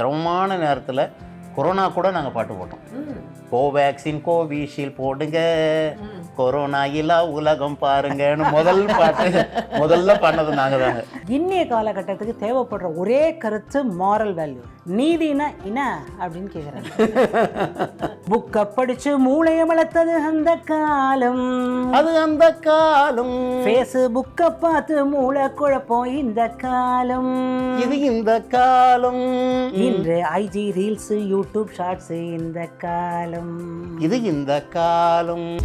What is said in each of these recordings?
சிரமமான நேரத்தில் கொரோனா கூட நாங்கள் பாட்டு போட்டோம். கோவேக்சின் கோவிஷீல்டு போடுங்க. கொரோனா இல்லா உலகம் பாருங்கன்னு முதல் பாட்டு முதல்ல பண்ணது நாங்கள் தாங்க. இன்னைய காலகட்டத்துக்கு தேவைப்படுற ஒரே கருத்து மாரல் வேல்யூ நீதினா என்ன அப்படின்னு கேக்குறாங்க. புக்கை படிச்சு மூளைய வளர்த்தது அந்த காலம். அது அந்த காலம். ஃபேஸ்புக்கை பார்த்து மூளை குழப்பம் இந்த காலம். இது இந்த காலம். இன்று ஐஜி ரீல்ஸ் யூடியூப் ஷார்ட்ஸ் இந்த காலம். இது இந்த காலம்.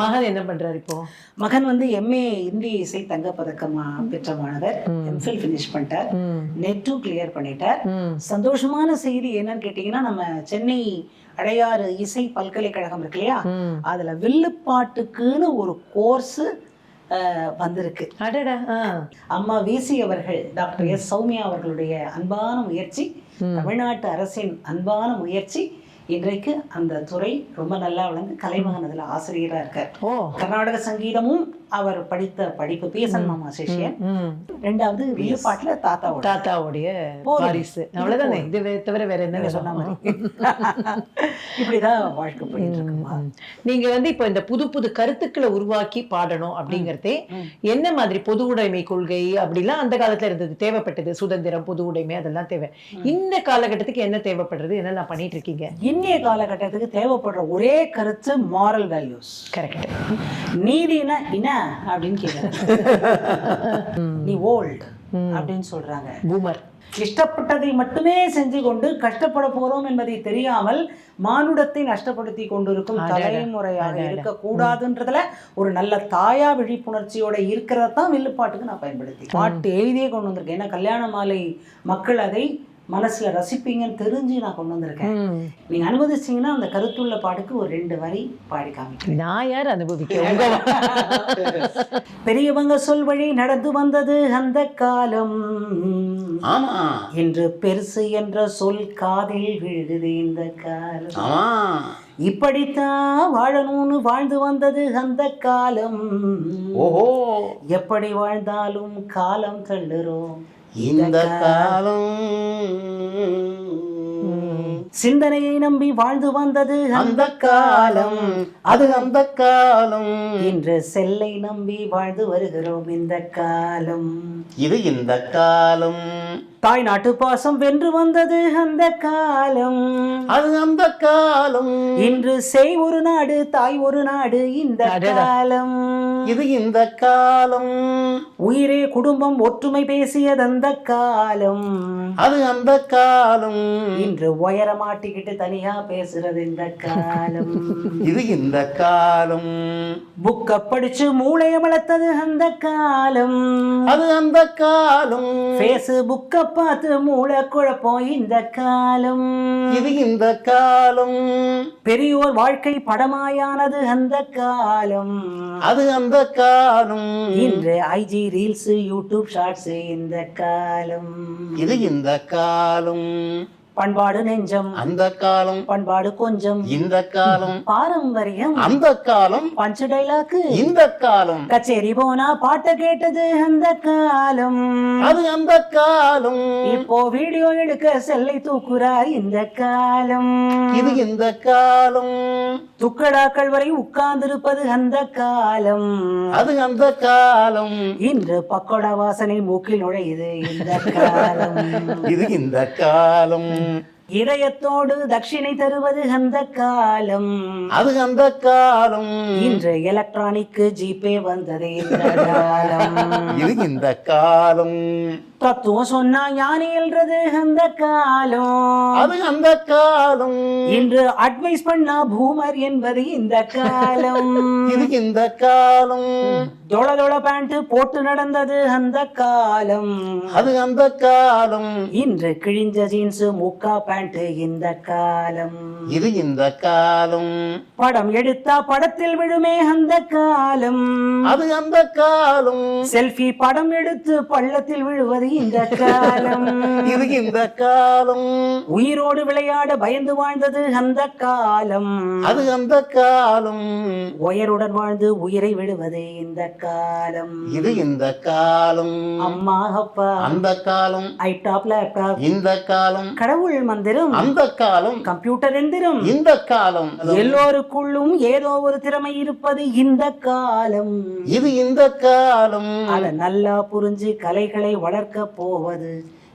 மகன் என்ன பண்றாரு இப்போ? மகன் வந்து எம்ஏ இந்திய இசை தங்கப்பதக்கமா பெற்ற மாணவர் எம்ஃபில் ஃபினிஷ் பண்ணிட்டார். நெட்டும் கிளியர் பண்ணிட்டார். சந்தோஷமான செய்தி என்னன்னு கேட்டிங்கன்னா நம்ம சென்னை அடையாறு இசை பல்கலைக்கழகம் இருக்கு இல்லையா. அதுல வில்லுப்பாட்டுக்குன்னு ஒரு கோர்ஸ் வந்திருக்கு. அம்மா விசி அவர்கள் டாக்டர் எஸ் சௌமியா அவர்களுடைய அன்பான முயற்சி தமிழ்நாட்டு அரசின் அன்பான முயற்சி இன்றைக்கு அந்த துறை ரொம்ப நல்லா வளர்ந்து கலைமகன் அதுல ஆசிரியரா இருக்கார். ஓ. கர்நாடக சங்கீதமும் அவர் படித்த படிப்பு பிஎஸ்என் மாமா சிஷ்யன். ரெண்டாவது வில்லுப்பாட்டுல தாத்தாவோட. தாத்தாவுடைய. வாரிசு. அவ்வளவுதானே? இது தவிர வேற என்ன சொன்ன? மாதிரி. இப்படிதான் வாழ்க்கை போயிட்டு இருக்குமா. நீங்க வந்து இப்போ இந்த புது புது கருத்துக்களை உருவாக்கி பாடணும் அப்படிங்கறதே என்ன மாதிரி பொது உடைமை கொள்கை அப்படிலாம் அந்த காலத்துல இருந்தது. தேவைப்பட்டது. சுதந்திரம் பொது உடைமை அதெல்லாம் தேவை. இந்த காலகட்டத்துக்கு என்ன தேவைப்படுறது? என்னெல்லாம் பண்ணிட்டு இருக்கீங்க? இன்றைய காலகட்டத்துக்கு தேவைப்படுற ஒரே கருத்து மாரல் வேல்யூஸ் கரெக்ட் நீதினா என்ன அப்படின்னு கேக்குறாங்க நீ ஓல்ட் அப்படின்னு சொல்றாங்க. பூமர் இஷ்டப்பட்டதை மட்டுமே செஞ்சு கொண்டு கஷ்டப்பட போறோம் என்பதை தெரியாமல் மானுடத்தை நஷ்டப்படுத்தி கொண்டிருக்கும் தலைமுறையாக. இருக்கக்கூடாதுன்றதுல ஒரு நல்ல தாயா விழிப்புணர்ச்சியோட இருக்கிறத தான் வில்லுப்பாட்டுக்கு நான் பயன்படுத்தி. பாட்டு எழுதியே கொண்டு வந்திருக்கேன். ஏன்னா கல்யாண மாலை மக்கள் அதை மனசுல ரசிப்பீங்கன்னு தெரிஞ்சு நான் கொண்டு வந்திருக்கேன். நீங்க அனுமதிச்சீங்கன்னா அந்த கருத்துள்ள பாட்டுக்கு ஒரு ரெண்டு வரி பாடி காமிக்கிறேன். நான் யார் அனுபவிக்க பெரியவங்க சொல் வழி நடந்து வந்தது அந்த காலம். ஆமா. என்று பெருசு என்ற சொல் காதில் விழுகுது இந்த காலம். இப்படித்தான் வாழணும்னு வாழ்ந்து வந்தது அந்த காலம். ஓஹோ. எப்படி வாழ்ந்தாலும் காலம் தள்ளுறோம். இந்த காலம் சிந்தனையை நம்பி வாழ்ந்து வந்தது அந்த காலம். அது அந்த காலம். இன்று செல்லை நம்பி வாழ்ந்து வருகிறோம் இந்த காலம். இது இந்த காலம். தாய் நாட்டு பாசம் வென்று வந்தது அந்த காலம். அது அந்த காலம். இன்று செய் ஒரு நாடு தாய் ஒரு நாடு இந்த. காலம். இது இந்த காலம். உயிரே குடும்பம் ஒற்றுமை பேசியது அந்த காலம். அது அந்த காலம். இன்று உயர மாட்டிக்கிட்டு தனியா பேசுறது இந்த காலம். இது இந்த காலம். புக்க படிச்சு மூளைய வளர்த்தது அந்த காலம். அது அந்த காலம். பேஸ்புக்க பார்த்து மூளை குழப்பம் இந்த காலம். இது இந்த காலம். பெரியோர் வாழ்க்கை படமாயானது அந்த காலம். அது அந்த காலம். இன்று ஐஜி ரீல்ஸ் யூடியூப் ஷார்ட்ஸ் இந்த காலம். இது இந்த காலம். பண்பாடு நெஞ்சம். அந்த காலம். பண்பாடு கொஞ்சம். இந்த காலம். பாரம்பரியம். அந்த காலம். பஞ்சு டைலாக்கு. இந்த காலம். கச்சேரி போனா பாட்ட கேட்டது அந்த காலம். அது அந்த காலம். இப்போ வீடியோ எடுக்க செல்லை தூக்குறார் இந்த காலம். இது இந்த காலம். துக்கடாக்கள் வரை உட்கார்ந்திருப்பது அந்த காலம். அது அந்த காலம். இன்று பக்கோடா வாசனை மூக்கில் நுழையுது இந்த காலம். இது இந்த காலம். இதயத்தோடு தட்சிணை தருவது அந்த காலம். அது அந்த காலம். இன்று எலக்ட்ரானிக் ஜிபே வந்தது இந்த காலம். இது இந்த காலம். தத்துவம் சொன்னா ஞானி எழுறது அந்த காலம். அது அந்த காலம். இன்று அட்வைஸ் பண்ணா பூமர் என்பது இந்த காலம். இது இந்த காலம். தொள தொள பேண்ட் போட்டு நடந்தது அந்த காலம். அது அந்த காலம். இன்று கிழிஞ்ச ஜீன்ஸ் முக்கா பேண்ட் இந்த காலம். இது இந்த காலம். படம் எடுத்தா படத்தில் விழுமே அந்த காலம். அது அந்த காலம். செல்ஃபி படம் எடுத்து பள்ளத்தில் விழுவது இந்த காலம். இது இந்த காலம். உயிரோடு விளையாட பயந்து வாழ்ந்தது அந்த காலம். அது அந்த காலம். உயருடன் வாழ்ந்து உயிரை விடுவது இந்த காலம். இது இந்த காலம். அம்மா அப்பா அந்த காலம். ஐடாப் லேப்டாப். இந்த காலம். கடவுள் மந்திரம். அந்த காலம். கம்ப்யூட்டர் எந்திரம். இந்த காலம். எல்லோருக்குள்ளும் ஏதோ ஒரு திறமை இருப்பது இந்த காலம். இது இந்த காலம். அத நல்லா புரிஞ்சு கலைகளை வளர்க்க போவது.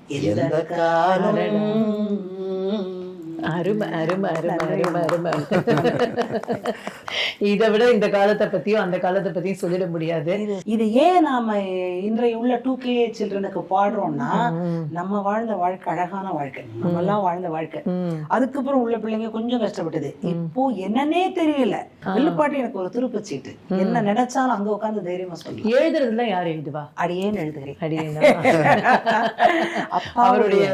இந்த காலம்? அருமை அருமை அருமை அருமை அருமை. இதை விட இந்த காலத்தை பத்தியும் அந்த காலத்தை பத்தியும் சொல்லிட முடியாது. இது- ஏன் நாம இன்றைய உள்ள டூ கே சில்ட்ரனுக்கு பாடுறோம்னா நம்ம வாழ்ந்த வாழ்க்கை அழகான வாழ்க்கை. நம்ம எல்லாம் வாழ்ந்த வாழ்க்கை. அதுக்கப்புறம் உள்ள பிள்ளைங்க கொஞ்சம் கஷ்டப்பட்டது. இப்போ என்னன்னே தெரியல. வில்லுப்பாட்டு எனக்கு ஒரு திருப்பச் சீட்டு. என்ன நினைச்சாலும் அங்க உட்கார்ந்து தைரியமா சொல்லி எழுதுறதுலாம் யார் எழுதுவா? அடியேன்னு எழுதுகிறேன். அடியேனா? அப்பாவுடைய அவருடைய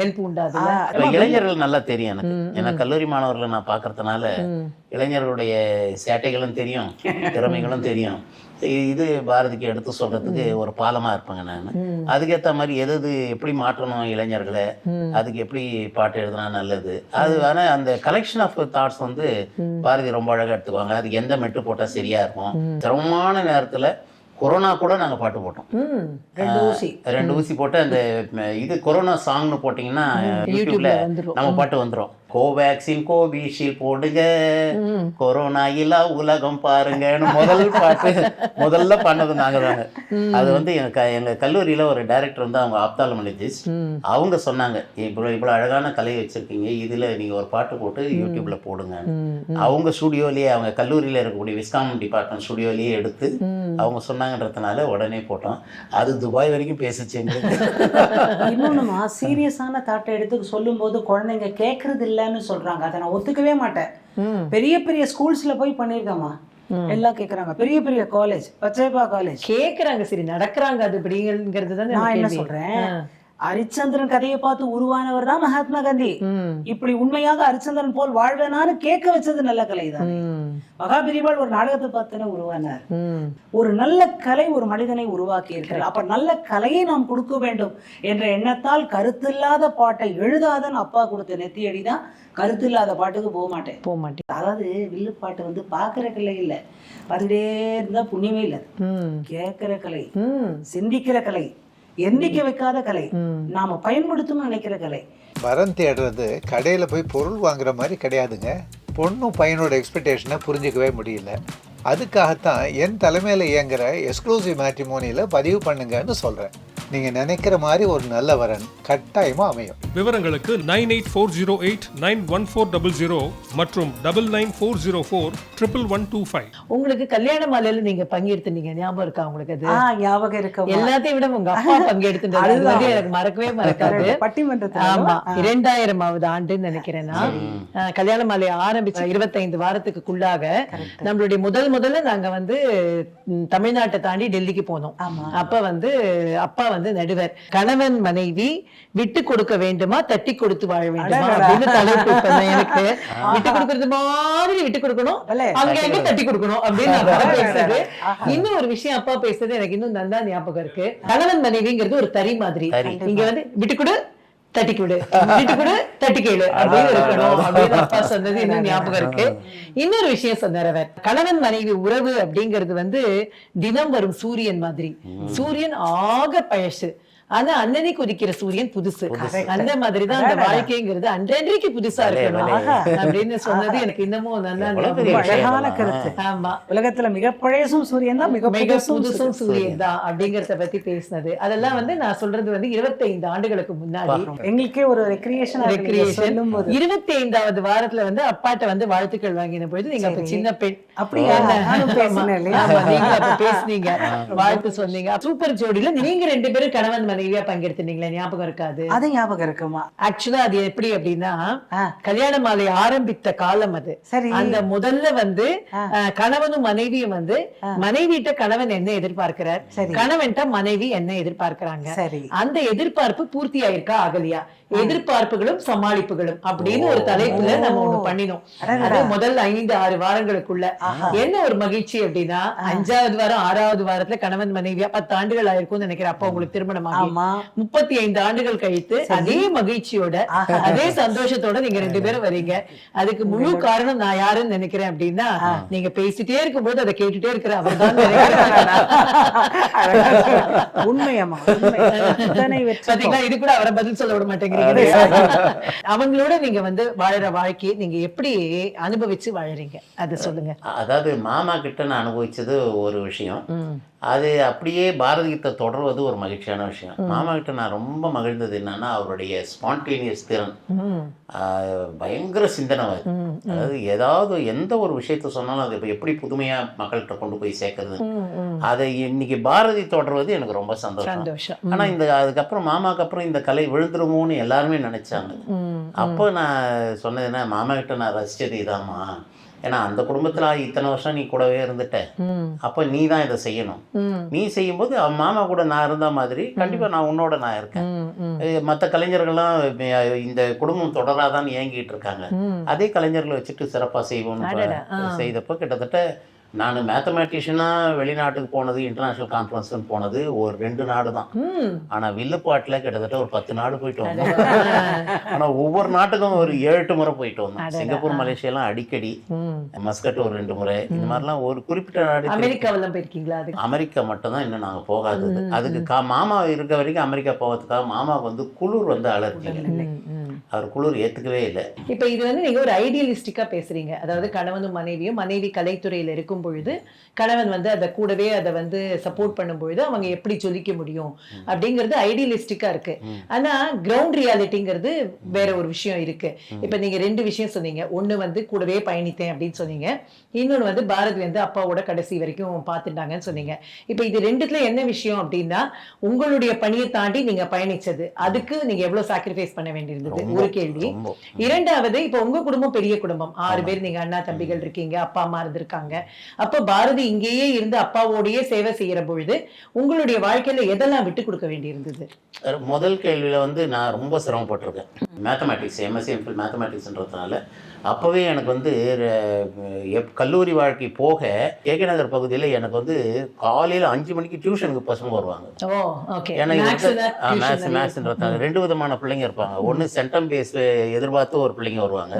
ஹெல்ப் உண்டாதுல்ல இப்ப இளைஞர்கள் நல்லா தெரியும் எனக்கு. ஏன்னா கல்லூரி மாணவர்களை நான் பார்க்கறதுனால இளைஞர்களுடைய சேட்டைகளும் தெரியும் திறமைகளும் தெரியும். இது பாரதிக்கு எடுத்து சொல்றதுக்கு ஒரு பாலமா இருப்பேங்க நான். அதுக்கேத்த மாதிரி எது எது எப்படி மாற்றணும் இளைஞர்களை அதுக்கு எப்படி பாட்டு எழுதுனா நல்லது. அது வேணா அந்த கலெக்ஷன் ஆஃப் தாட்ஸ் வந்து பாரதி ரொம்ப அழகா எடுத்துக்குவாங்க. அதுக்கு எந்த மெட்டு போட்டா சரியா இருக்கும். சிரமமான நேரத்துல கொரோனா கூட நாங்க பாட்டு போட்டோம். ரெண்டு ஊசி. போட்டு அந்த இது கொரோனா சாங்னு போட்டிங்கன்னா யூடியூப்ல. நம்ம பாட்டு வந்துரும். கோவேக்சின் கோவிஷீல்ட் போடுங்க. கொரோனா இல்லா உலகம் பாருங்கன்னு முதல் பாட்டு முதல்ல பண்ணது நாங்க தாங்க. அது வந்து எங்க எங்க கல்லூரியில ஒரு டைரக்டர் வந்து அவங்க ஆப்தாலமாலஜிஸ்ட். அவங்க சொன்னாங்க இவ்வளவு இவ்வளவு அழகான கலை வச்சிருக்கீங்க. இதுல நீங்க ஒரு பாட்டு போட்டு யூடியூப்ல போடுங்க அவங்க ஸ்டுடியோலயே அவங்க கல்லூரியில இருக்கக்கூடிய விஸ்காம் டிபார்ட்மெண்ட் ஸ்டுடியோலயே எடுத்து அவங்க சொன்னாங்கன்றதுனால உடனே போட்டோம். அது துபாய் வரைக்கும் பேசிச்சு எங்களுக்கு. இன்னொன்னுமா சீரியஸான தாட்டை எடுத்து சொல்லும்போது குழந்தைங்க கேட்கறது இல்லைன்னு சொல்றாங்க. அதை நான் ஒத்துக்கவே மாட்டேன். பெரிய பெரிய ஸ்கூல்ஸ்ல போய் பண்ணியிருக்கேம்மா. எல்லாம் கேக்குறாங்க. பெரிய பெரிய காலேஜ் பச்சைப்பா காலேஜ் கேக்குறாங்க சரி நடக்கிறாங்க அது அப்படிங்கிறது தானே நான் என்ன கேள்வி. ஹரிச்சந்திரன் கதையை பார்த்து உருவானவர் தான் மகாத்மா காந்தி. இப்படி உண்மையாக ஹரிச்சந்திரன் போல் வாழ்வேனான்னு கேட்க வச்சது நல்ல கலை தான். மகாபிரிவாள் ஒரு நாடகத்தை பார்த்துன்னு உருவானார். ஒரு நல்ல கலை ஒரு மனிதனை உருவாக்கி இருக்கிறார் அப்ப நல்ல கலையை நாம் கொடுக்க வேண்டும் என்ற எண்ணத்தால் கருத்தில்லாத பாட்டை எழுதாதன்னு அப்பா கொடுத்த நெத்தியடி தான் கருத்தில்லாத பாட்டுக்கு போக மாட்டேன் போக மாட்டேன் அதாவது வில்லு பாட்டு வந்து பார்க்குற கலை இல்லை பார்த்துட்டே இருந்தா புண்ணியமே இல்லை. கேட்கிற கலை. சிந்திக்கிற கலை எண்ணிக்க வைக்காத கலை. நாம பயன்படுத்தணும்னு நினைக்கிற கலை. வரம் தேடுறது கடையில் போய் பொருள் வாங்குற மாதிரி கிடையாதுங்க. பொண்ணும் பையனோட எக்ஸ்பெக்டேஷனை புரிஞ்சுக்கவே முடியல. அதுக்காகத்தான் என் தலைமையில் இயங்குற எக்ஸ்க்ளூசிவ் மேட்ரிமோனியில் பதிவு பண்ணுங்கன்னு சொல்கிறேன் நீங்கள் நினைக்கிற மாதிரி ஒரு நல்ல வரன் கட்டாயமாக அமையும். விவரங்களுக்கு nine eight four zero eight nine one four double zero மற்றும் double nine four zero four triple one two five. உங்களுக்கு கல்யாண மாலையில நீங்க பங்கெடுத்தீங்க ஞாபகம் இருக்கா உங்களுக்கு அது? ஆ ஞாபகம் இருக்க எல்லாத்தையும் விட உங்க அப்பா அது வந்து எனக்கு மறக்கவே மறக்காது. பட்டிமன்றத்துல ஆமா இரண்டாயிரமாவது ஆண்டுன்னு நினைக்கிறேன் நான். அஹ், கல்யாண மாலை ஆரம்பிச்ச இருபத்தைந்து வாரத்துக்குள்ளாக நம்மளுடைய முதல் முதல்ல நாங்க வந்து தமிழ்நாட்டை தாண்டி டெல்லிக்கு போனோம். அப்ப வந்து அப்பா வந்து நடுவர். கணவன் மனைவி விட்டு கொடுக்க வேண்டுமா தட்டி கொடுத்து வாழ வேண்டுமா. அப்படின்னு தலைப்பு எனக்கு. விட்டு கொடுக்கறது மாதிரி விட்டு கொடுக்கணும். அங்க எங்க தட்டி கொடுக்கணும் அப்படின்னு அப்பா பேசுறது. இன்னும் ஒரு விஷயம் அப்பா பேசுறது எனக்கு இன்னும் நல்லா ஞாபகம் இருக்கு. கணவன் மனைவிங்கிறது ஒரு தறி மாதிரி. இங்க வந்து விட்டு கொடு தட்டி கொடு விட்டு கொடு தட்டி கேளு அப்படின்னு இருக்கணும். அப்படின்னு அப்பா சொன்னது இன்னும் ஞாபகம் இருக்கு. இன்னொரு விஷயம் சொன்னார் அவர். கணவன் மனைவி உறவு அப்படிங்கிறது வந்து தினம் வரும் சூரியன் மாதிரி. சூரியன் ஆக பழசு. ஆனா அன்னன்னைக்கு உதிக்கிற சூரியன் புதுசு. அந்த மாதிரிதான் அந்த வாழ்க்கைங்கிறது அன்றன்றைக்கு புதுசா இருக்கணும்? அப்படின்னு சொன்னது எனக்கு இன்னமும் அழகான. கருத்து. ஆமா. உலகத்துல மிக பழையசும் சூரியன் தான் மிக மிக புதுசும் சூரியன். தான் அப்படிங்கறத பத்தி பேசினது. அதெல்லாம் வந்து நான் சொல்றது வந்து 25 ஆண்டுகளுக்கு முன்னாடி. எங்களுக்கே ஒரு ரெக்ரியேஷன் ரெக்ரியேஷன் இருபத்தி ஐந்தாவது வாரத்துல வந்து அப்பாட்ட வந்து வாழ்த்துக்கள் வாங்கின பொழுது நீங்க அப்ப சின்ன பெண். அப்படியா? பேசுனீங்க. வாழ்த்து சொன்னீங்க. சூப்பர் ஜோடியில நீங்க ரெண்டு பேரும் கணவன் மனைவியா பங்கெடுத்தீங்களே ஞாபகம் இருக்காது? அது ஞாபகம் இருக்குமா? ஆக்சுவலா அது எப்படி அப்படின்னா. கல்யாண மாலை ஆரம்பித்த காலம் அது. சரி. அந்த முதல்ல வந்து கணவனும் மனைவியும் வந்து மனைவிட்ட கணவன் என்ன எதிர்பார்க்கிறார். கணவன்ட்ட மனைவி என்ன எதிர்பார்க்கிறாங்க? சரி. அந்த எதிர்பார்ப்பு பூர்த்தி ஆயிருக்கா ஆகலையா? எதிர்பார்ப்புகளும் சமாளிப்புகளும் அப்படின்னு ஒரு தலைப்புல நம்ம ஒண்ணு பண்ணினோம். அது முதல் ஐந்து ஆறு வாரங்களுக்குள்ள. என்ன ஒரு மகிழ்ச்சி அப்படின்னா அஞ்சாவது வாரம் ஆறாவது வாரத்துல கணவன் மனைவியா பத்து ஆண்டுகள் ஆயிருக்கும்னு நினைக்கிறேன். அப்ப உங்களுக்கு திருமணம் ஆகி முப்பத்தி ஐந்து ஆண்டுகள் கழித்து அதே மகிழ்ச்சியோட அதே சந்தோஷத்தோட நீங்க ரெண்டு பேரும் வரீங்க. அதுக்கு முழு காரணம் நான் யாருன்னு நினைக்கிறேன் அப்படின்னா நீங்க பேசிட்டே இருக்கும்போது அதை கேட்டுட்டே இருக்கிற அவர் தான் உண்மையம்மா உண்மை. இத்தனை வெற்றி பாத்தீங்களா இது கூட அவரை பதில் சொல்ல விட அவங்களோட நீங்க வந்து வாழற வாழ்க்கையை நீங்க எப்படி அனுபவிச்சு வாழறீங்க? அதை சொல்லுங்க. அதாவது மாமா கிட்ட நான் அனுபவிச்சது ஒரு விஷயம். அது அப்படியே பாரதியத்தை தொடர்வது ஒரு மகிழ்ச்சியான விஷயம். மாமா கிட்ட நான் ரொம்ப மகிழ்ந்தது என்னன்னா அவருடைய ஸ்பான்டேனியஸ் திறன். பயங்கர சிந்தனை. அதாவது ஏதாவது எந்த ஒரு விஷயத்த சொன்னாலும் அதை எப்படி புதுமையா மக்கள்கிட்ட கொண்டு போய் சேர்க்கறது. அதை இன்னைக்கு பாரதி தொடர்வது எனக்கு ரொம்ப சந்தோஷம் ஆனா இந்த அதுக்கப்புறம் மாமாக்கு அப்புறம் இந்த கலை விழுந்துருமோன்னு எல்லாருமே நினைச்சாங்க. அப்போ நான் சொன்னது என்ன மாமா கிட்ட நான் ரசிச்சது இதாம்மா ஏன்னா அந்த குடும்பத்துல இத்தனை வருஷம் நீ கூடவே இருந்துட்ட. அப்போ நீ தான் இதை செய்யணும். நீ செய்யும்போது அவன் மாமா கூட நான் இருந்த மாதிரி கண்டிப்பா நான் உன்னோட நான் இருக்கேன். மற்ற கலைஞர்கள்லாம் இந்த குடும்பம் தொடராதான் ஏங்கிட்டு இருக்காங்க. அதே கலைஞர்களை வச்சுட்டு சிறப்பா செய்வோம்னு. செய்தப்போ கிட்டத்தட்ட நான் மேத்தமேட்டிஷியனாக வெளிநாட்டுக்கு போனது இன்டர்நேஷ்னல் கான்ஃபரன்ஸ்னு போனது ஒரு ரெண்டு நாடு தான். ஆனால் வில்லுப்பாட்டில் கிட்டத்தட்ட ஒரு பத்து நாடு போயிட்டு வந்தோம். ஆனால் ஒவ்வொரு நாட்டுக்கும் ஒரு ஏழு எட்டு முறை போயிட்டு வந்தோம். சிங்கப்பூர் மலேசியாலாம் அடிக்கடி. மஸ்கட் ஒரு ரெண்டு முறை. இந்த மாதிரிலாம் ஒரு குறிப்பிட்ட நாடு அமெரிக்காவெல்லாம் போயிருக்கீங்களா அமெரிக்கா மட்டும்தான் இன்னும் நாங்கள் போகாதது. அதுக்கு கா மாமா இருக்க வரைக்கும் அமெரிக்கா போகிறதுக்காக மாமாவுக்கு வந்து குளிர் வந்து ம். அவர் குளிர் ஏற்றுக்கவே இல்லை. இப்ப இது வந்து நீங்க ஒரு ஐடியலிஸ்டிக்கா பேசுறீங்க. அதாவது கணவனும் மனைவியும் மனைவி கலைத்துறையில இருக்கும் பொழுது கணவன் வந்து அதை கூடவே அதை வந்து சப்போர்ட் பண்ணும் பொழுது அவங்க எப்படி சொல்லிக்க முடியும் அப்படிங்கிறது ஐடியலிஸ்டிக்கா இருக்கு. ஆனா கிரவுண்ட் ரியாலிட்டிங்கிறது வேற ஒரு விஷயம் இருக்கு. இப்ப நீங்க ரெண்டு விஷயம் சொன்னீங்க. ஒண்ணு வந்து கூடவே பயணித்தேன் அப்படின்னு சொன்னீங்க. இன்னொன்னு வந்து பாரதி வந்து அப்பாவோட கடைசி வரைக்கும் பார்த்துட்டாங்கன்னு சொன்னீங்க. இப்ப இது ரெண்டுத்துல என்ன விஷயம் அப்படின்னா உங்களுடைய பணியை தாண்டி நீங்க பயணிச்சது. அதுக்கு நீங்க எவ்வளவு சாக்ரிஃபைஸ் பண்ண வேண்டியிருந்தது? ஒரு கேள்வி. இரண்டாவது இப்ப உங்க குடும்பம் பெரிய குடும்பம். ஆறு பேர் நீங்க அண்ணா தம்பிகள் இருக்கீங்க அப்பா அம்மா இருந்திருக்காங்க. அப்ப பாரதி இங்கேயே இருந்து அப்பாவோடயே சேவை செய்யற பொழுது உங்களுடைய வாழ்க்கையில எதெல்லாம் விட்டு கொடுக்க வேண்டியிருந்தது? முதல் கேள்வியில் வந்து நான் ரொம்ப சிரமப்பட்டிருக்கேன். மேத்தமேட்டிக்ஸ் எம்எஸ்சி எம்ஃபில் மேத்தமேட்டிக்ஸ்ன்றதுனால அப்போவே எனக்கு வந்து கல்லூரி வாழ்க்கை போக கேகே நகர் பகுதியில் எனக்கு வந்து காலையில் அஞ்சு மணிக்கு டியூஷனுக்கு பசங்க வருவாங்க. ஏன்னா மேத்ஸ் மேத்ஸ்ன்றதுனால ரெண்டு விதமான பிள்ளைங்க இருப்பாங்க. ஒன்று சென்டம் பேஸ் எதிர்பார்த்து ஒரு பிள்ளைங்க வருவாங்க.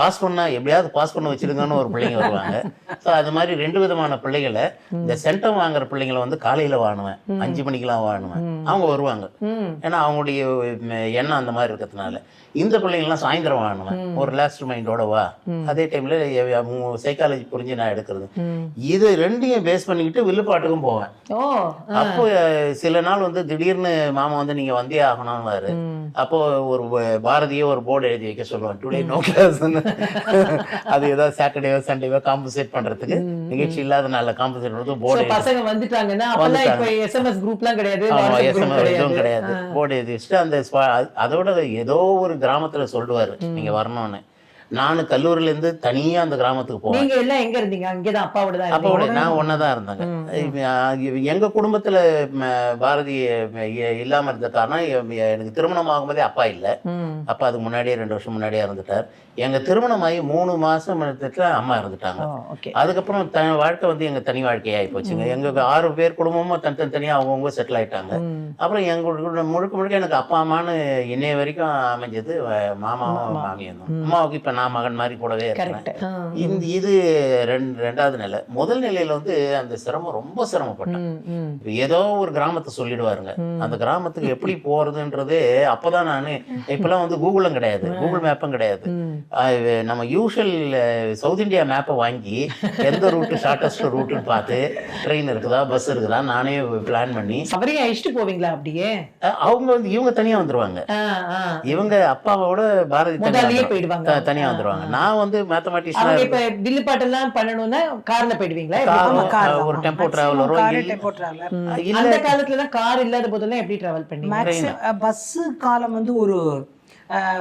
பாஸ் பண்ணா எப்படியாவது பாஸ் பண்ண வச்சிருங்கன்னு ஒரு பிள்ளைங்க வருவாங்க. ஸோ அது மாதிரி ரெண்டு விதமான பிள்ளைகளை இந்த சென்டம் வாங்குற பிள்ளைங்களை வந்து காலையில வாணுவேன் அஞ்சு மணிக்கெல்லாம் வாணுவேன் அவங்க வருவாங்க. ஏன்னா அவங்களுடைய எண்ணம் அந்த மாதிரி இருக்கிறதுனால. இந்த பிள்ளைங்கள்லாம் சாயந்தரம் வாணுவேன் ஒரு லாஸ்ட் மைண்டோட வா அதே டைம்ல சைக்காலஜி புரிஞ்சு நான் எடுக்கிறது. இது ரெண்டையும் பேஸ் பண்ணிக்கிட்டு வில்லுப்பாட்டுக்கும் போவேன். அப்போ சில நாள் வந்து திடீர்னு மாமா வந்து நீங்க வந்தே ஆகணும்னாரு அப்போ ஒரு பாரதியே ஒரு போர்டு எழுதி வைக்க சொல்லுவேன் டுடே நோ கிளாஸ் அது ஏதாவது சாட்டர்டேவோ சண்டேவோ காம்பன்சேட் பண்றதுக்கு நிகழ்ச்சி இல்லாத நாள்ல காம்பன்சேட் பண்றது So, போர்டு பசங்க வந்துட்டாங்கன்னா எஸ்எம்எஸ் குரூப்லாம் கிடையாது எஸ்எம்எஸ் எதுவும் கிடையாது. போர்டு எழுதி வச்சுட்டு அந்த அதோட ஏதோ ஒரு கிராமத்துல சொல்லுவாரு. நீங்க வரணும்னு. நானும் கல்லூரில இருந்து தனியா அந்த கிராமத்துக்கு போவேன் நீங்க எல்லாம் எங்க இருந்தீங்க? அங்கேதான் அப்பாவோட தான் அப்போ இருந்தீங்க. நான் ஒன்றா தான் இருந்தாங்க இப்ப, அஹ், எங்க குடும்பத்துல பாரதி இல்லாம இருந்த காரணம் எனக்கு திருமணம் ஆகும்போதே அப்பா இல்லை. அப்பா அதுக்கு முன்னாடியே ரெண்டு வருஷம் முன்னாடியே இறந்துட்டார். எங்க திருமணம் ஆகி மூணு மாசம் எடுத்துட்டு அம்மா ஓகே. அதுக்கப்புறம் த வாழ்க்கை வந்து எங்க தனி வாழ்க்கையாகி போச்சுங்க எங்க ஆறு பேர் குடும்பமும் தனி தனி தனியா அவங்கவுங்க செட்டில் ஆயிட்டாங்க. அப்புறம் எங்க முழுக்க முழுக்க எனக்கு அப்பா அம்மான்னு இன்னைய வரைக்கும் அமைஞ்சது மாமாவும் மாமியும் அம்மாவுக்கு இப்ப நான் மகன் மாதிரி கூடவே இருக்கிறேன் கரெக்ட் இந்த இது ரெண்டு ரெண்டாவது நிலை. முதல் நிலையில வந்து அந்த சிரமம் ரொம்ப சிரமப்பட்டேன். ஏதோ ஒரு கிராமத்தை சொல்லிடுவாருங்க. அந்த கிராமத்துக்கு எப்படி போறதுன்றது அப்பதான் நானு இப்பெல்லாம் வந்து கூகுளும் கிடையாது. கூகுள் மேப்பும் கிடையாது. நம்ம யூஷுவல் சவுத் இந்தியா மேப்பை வாங்கி எந்த ரூட்டு ஷார்ட்டஸ்ட் ரூட்டுன்னு பார்த்து ட்ரெயின் இருக்குதா பஸ் இருக்குதா நானே பிளான் பண்ணி அவரையும் அழிச்சிட்டு போவீங்களா அப்படியே? அவங்க வந்து இவங்க தனியா வந்துருவாங்க. இவங்க அப்பாவோட பாரதி தனியா முதல்லயே வந்துருவாங்க. போயிடுவாங்க. தனியா வந்துருவாங்க. நான் வந்து அவங்க இப்ப வில்லு பாட்டெல்லாம் பண்ணணும்னா கார்ல போயிடுவீங்களா. ஒரு டெம்போ Maximum டிராவல் வரும் car, இல்ல- அந்த காலத்துல தான் கார் இல்லாத போதெல்லாம் எப்படி டிராவல் பண்ணீங்க? மேக்ஸிமம் பஸ்ஸு காலம் வந்து ஒரு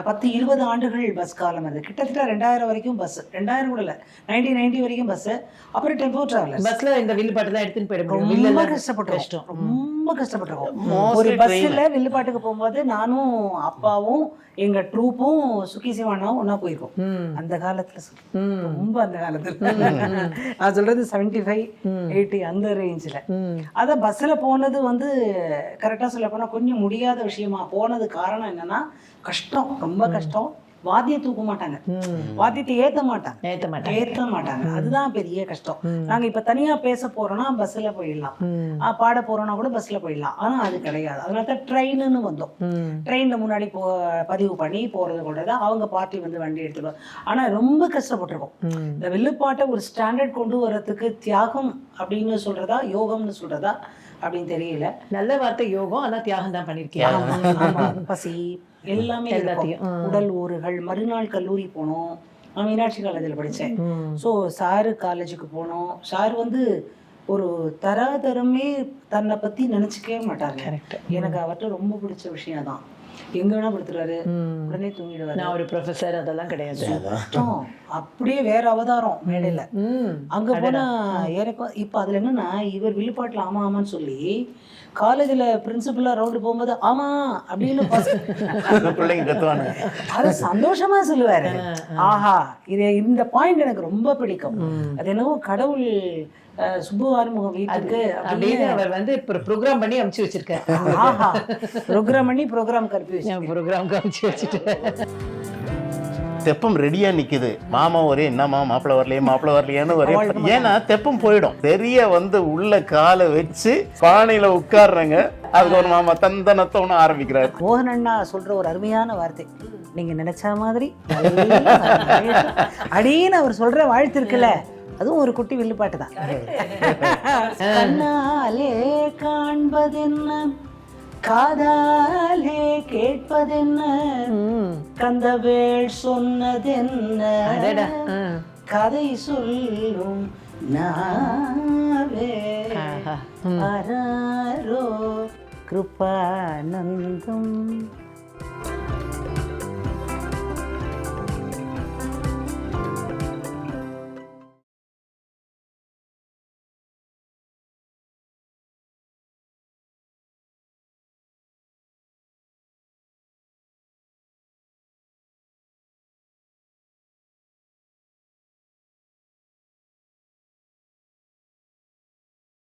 பத்து இருபது ஆண்டுகள் பஸ் காலம் அது. கிட்டத்தட்ட ரெண்டாயிரம் வரைக்கும் பஸ் ரெண்டாயிரம் கூட இல்லை. நைன்டீன் நைன்டி வரைக்கும் பஸ் அப்புறம் டெம்போ டிராவலர் பஸ்ல இந்த வில்லு பாட்டு தான் எடுத்துன்னு போயிட முடியும். ரொம்ப வில்லெல்லாம் கஷ்டப்பட்டோம். கஷ்டம். ரொம்ப ரொம்ப கஷ்டப்பட்டிருக்கோம். ஒரு. பஸ்ஸில் வில்லுப்பாட்டுக்கு போகும்போது நானும் அப்பாவும் எங்க ட்ரூப்பும் சுக்கி சிவானாவும் ஒண்ணா போயிருக்கோம். அந்த காலத்துல. ரொம்ப அந்த காலத்துல. நான் சொல்றது செவன்டி ஃபைவ் எயிட்டி அந்த ரேஞ்சில். அதான் பஸ்ஸில் போனது வந்து கரெக்டாக சொல்ல போனால் கொஞ்சம் முடியாத விஷயமா போனது காரணம் என்னன்னா கஷ்டம். ரொம்ப கஷ்டம். வாத்தியம் தூக்க மாட்டாங்க. வாத்தியத்தை ஏத்த மாட்டாங்க. ஏத்த மாட்டேன் ஏத்த மாட்டாங்க. அதுதான் பெரிய கஷ்டம். நாங்க இப்ப தனியா பேச போறோம்னா பஸ்ல போயிடலாம். பாட போறோம்னா கூட பஸ்ல போயிடலாம். ஆனா அது கிடையாது. அதனால தான் ட்ரெயின்னு வந்தோம். ட்ரெயின்ல முன்னாடி போ பதிவு பண்ணி போறது கொண்டது அவங்க பார்ட்டி வந்து வண்டி எடுத்துட்டு ஆனா ரொம்ப கஷ்டப்பட்டிருக்கோம். இந்த வில்லுப்பாட்டை ஒரு ஸ்டாண்டர்ட் கொண்டு வர்றதுக்கு தியாகம் அப்படின்னு சொல்றதா யோகம்னு சொல்றதா அப்படின்னு தெரியல நல்ல வார்த்தை யோகம் ஆனா தியாகம் தான் ஆமா. பசி எல்லாமே. எல்லாத்தையும். உடல் ஊறுகள் மறுநாள் கல்லூரி போனோம் நான் மீனாட்சி காலேஜில் படித்தேன். ஸோ சாரு காலேஜுக்கு போனோம் சார் வந்து ஒரு தராதரமே தன்னை பத்தி நினைச்சுக்கவே மாட்டாங்க. எனக்கு அவர்கிட்ட ரொம்ப பிடிச்ச விஷயம் தான் எங்க வேணா படுத்துருவாரு ம். உடனே தூங்கிடுவாரு. நான் ஒரு ப்ரொஃபசர் அதெல்லாம் கிடையாது. அப்படியே வேற அவதாரம் மேடையில. ம். அங்க போனா ஏறக்கும் இப்ப அதுல என்னன்னா இவர் வில்லுப்பாட்டுல ஆமா ஆமான்னு சொல்லி காலேஜ்ல பிரின்சிபலா ரவுண்டு போகும்போது ஆமா அப்படின்னு பிள்ளைங்க அது சந்தோஷமா சொல்லுவாரு. ஆஹா இது இந்த பாயிண்ட் எனக்கு ரொம்ப பிடிக்கும். அது என்னவோ கடவுள் அஹ், சுப்பு ஆறுமுகம் வீட்டுக்கு அப்படின்னு அவர் வந்து ப்ரோக்ராம் பண்ணி அமுச்சு வச்சிருக்காரு ஆஹா ப்ரோக்ராம் பண்ணி ப்ரோக்ராம் கற்பி ப்ரோக்ராம் அமுச்சு வச்சுட்டு தெப்பம் ரெடியா நிக்குது. மாமா ஒரே என்னம்மா மாப்பிள்ளை வரலையே மாப்பிள்ளை வரலையேன்னு ஒரே ஏன்னா தெப்பம் போயிடும். பெரிய வந்து உள்ள காலை வச்சு பானையில உட்கார்றங்க. அதுக்கு ஒரு மாமா தந்தனத்தோன்னு ஆரம்பிக்கிறாரு. மோகன் அண்ணா சொல்ற ஒரு அருமையான வார்த்தை. நீங்க நினைச்ச மாதிரி அடின்னு அவர் சொல்ற வாழ்த்து இருக்குல்ல. அதுவும் ஒரு குட்டி வில்லுப்பாட்டு தான். கண்ணாலே காண்பதென்ன? காதாலே கேட்பதென்ன. கந்தவேள் சொன்னதென்ன. கதை சொல்லும் நாவே. அராரோ கிருபானந்தம்.